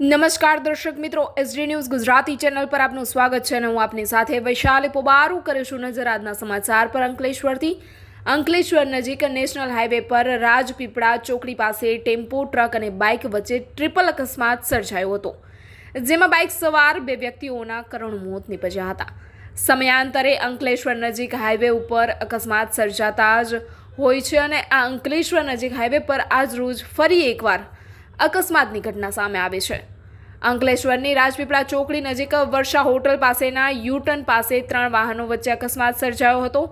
નમસ્કાર દર્શક મિત્રો એસડી ન્યૂઝ ગુજરાતી ચેનલ પર આપનું સ્વાગત છે અને હું આપની સાથે વૈશાલી પોબારું કરીશું નજર આજના સમાચાર પર અંકલેશ્વરથી. અંકલેશ્વર નજીક નેશનલ હાઈવે પર રાજપીપળા ચોકડી પાસે ટેમ્પો, ટ્રક અને બાઇક વચ્ચે ટ્રિપલ અકસ્માત સર્જાયો હતો. જેમાં બાઇક સવાર બે વ્યક્તિઓના કરુણ મોત નીપજ્યા હતા. સમયાંતરે અંકલેશ્વર નજીક હાઈવે ઉપર અકસ્માત સર્જાતા જ હોય છે અને આ અંકલેશ્વર નજીક હાઈવે પર આજ રોજ ફરી એકવાર અકસ્માતની ઘટના સામે આવી છે. અંકલેશ્વરની રાજપીપળા ચોકડી નજીક વર્ષા હોટલ પાસેના યુટર્ન પાસે ત્રણ વાહનો વચ્ચે અકસ્માત સર્જાયો હતો.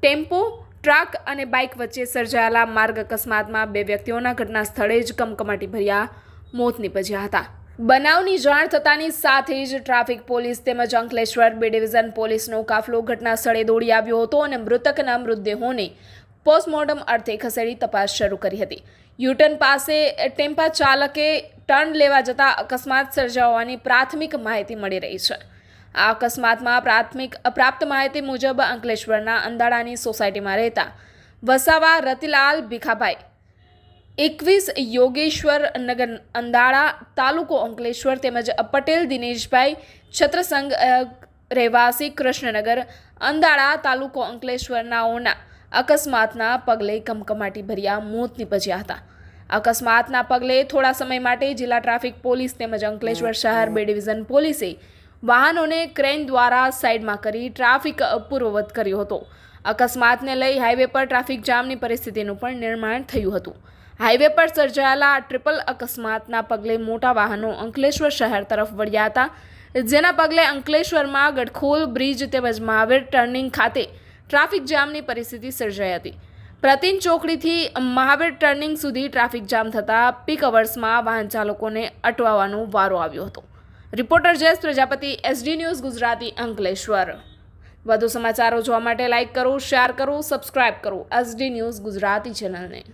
ટેમ્પો, ટ્રક અને બાઇક વચ્ચે સર્જાયેલા માર્ગ અકસ્માતમાં બે વ્યક્તિઓના ઘટના સ્થળે જ કમકમાટી ભર્યા, મોત નીપજ્યા હતા. બનાવની જાણ થતાની સાથે જ ટ્રાફિક પોલીસ તેમજ અંકલેશ્વર બે ડિવિઝન પોલીસનો કાફલો ઘટના સ્થળે દોડી આવ્યો હતો અને મૃતકના મૃતદેહોને પોસ્ટમોર્ટમ અર્થે ખસેડી તપાસ શરૂ કરી હતી. યુટર્ન પાસે ટેમ્પા ચાલકે ટર્ન લેવા જતાં અકસ્માત સર્જાયો હોવાની પ્રાથમિક માહિતી મળી રહી છે. આ અકસ્માતમાં પ્રાથમિક પ્રાપ્ત માહિતી મુજબ અંકલેશ્વરના અંદાડાની સોસાયટીમાં રહેતા વસાવા રતિલાલ ભીખાભાઈ, એકવીસ યોગેશ્વર નગર અંદાળા તાલુકો અંકલેશ્વર તેમજ પટેલ દિનેશભાઈ છત્રસંગ રહેવાસી કૃષ્ણનગર અંદાળા તાલુકો અંકલેશ્વરનાઓના અકસ્માતના પગલે કમકમાટી ભર્યા, મોત નીપજ્યા હતા. અકસ્માતના પગલે થોડા સમય માટે જિલ્લા ટ્રાફિક પોલીસ તેમજ અંકલેશ્વર શહેર બે ડિવિઝન પોલીસે વાહનોને ક્રેન દ્વારા સાઈડમાં કરી ટ્રાફિક પૂર્વવત કર્યો હતો. અકસ્માતને લઈ હાઈવે પર ટ્રાફિક જામની પરિસ્થિતિનું પણ નિર્માણ થયું હતું. હાઈવે પર સર્જાયેલા ટ્રિપલ અકસ્માતના પગલે મોટા વાહનો અંકલેશ્વર શહેર તરફ વળ્યા હતા. જેના પગલે અંકલેશ્વરમાં ગડખોલ બ્રિજ તેમજ મહાવીર ટર્નિંગ ખાતે ટ્રાફિક જામની પરિસ્થિતિ સર્જાઈ હતી. પ્રતિન ચોકડીથી મહાવીર ટર્નિંગ સુધી ટ્રાફિક જામ થતાં પીક અવર્સમાં વાહન ચાલકોને અટવાવાનો વારો આવ્યો હતો. Reporter Jayesh Prajapati, SD news Gujarati, Ankleshwar. વધુ સમાચારો જોવા માટે લાઇક કરો, શેર કરો, સબસ્ક્રાઇબ કરો, એસડી ન્યૂઝ ગુજરાતી ચેનલને.